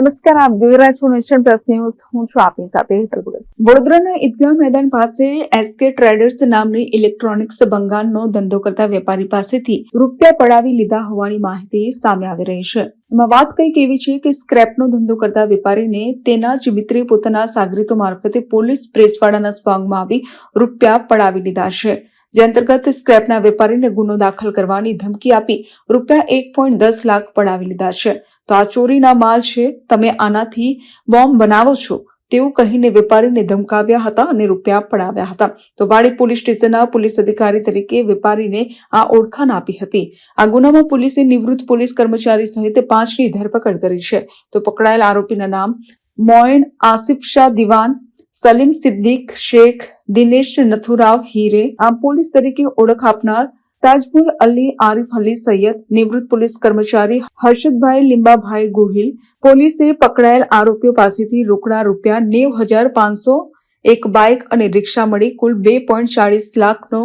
નમસ્કાર, આપ જોઈ રહ્યા છો નેશન પ્લસ ન્યૂઝ. હું છું આપની સાથે હેતલ ભગત. વડોદરાના ઈદગાહ મેદાન પાસે એસકે ટ્રેડર્સ નામની ઇલેક્ટ્રોનિક્સ બંગાળનો ધંધો કરતા વેપારી પાસેથી રૂપિયા પડાવી લીધા હોવાની માહિતી સામે આવી રહી છે. એમાં વાત કંઈક એવી છે કે સ્ક્રેપનો ધંધો કરતા વેપારીને તેના જ મિત્રે પોતાના સાગરીતો મારફતે પોલીસ પ્રેસવાડાના સ્વાંગમાં આવી રૂપિયા પડાવી લીધા છે. જે અંતર્ગત સ્ક્રેપના વેપારીને ગુનો દાખલ કરવાની ધમકી આપી રૂપિયા એક પોઈન્ટ દસ લાખ પડાવી લીધા છે. તો આ ચોરીના માલ છે, તમે આનાથી બોમ્બ બનાવો છો, તેવું કહીને વેપારીને ધમકાવ્યા હતા અને રૂપિયા પડાવ્યા હતા. તો વાડી પોલીસ સ્ટેશનના પોલીસ અધિકારી તરીકે વેપારીને આ ઓળખાણ આપી હતી. આ ગુનામાં પોલીસે નિવૃત્ત પોલીસ કર્મચારી સહિત પાંચની ધરપકડ કરી છે. તો પકડાયેલ આરોપીના નામ મોયણ આસિફ શાહ દિવાન સલીમ સિદ્દીક, શેખ દિનેશ નથુરાવ હીરે, આમ પોલીસ તરીકે ઓળખ આપનાર તાજમુલ અલી, આરિફ અલી સૈયદ, નિવૃત્ત પોલીસ કર્મચારી હર્ષદભાઈ લીંબાભાઈ ગોહિલ, પોલીસે પકડાયેલ આરોપીઓ પાસેથી રોકડા રૂપિયા નેવ હજાર પાંચસો, એક બાઇક અને રિક્ષા મળી કુલ બે પોઈન્ટ ચાળીસ લાખનો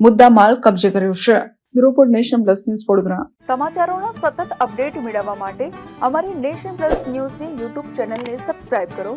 મુદ્દામાલ કબજે કર્યો છે. Bureau nation plus news Vadodara. સમાચારોના સતત અપડેટ મેળવવા માટે અમારી નેશન પ્લસ ન્યૂઝની યુટ્યુબ ચેનલને સબસ્ક્રાઇબ કરો.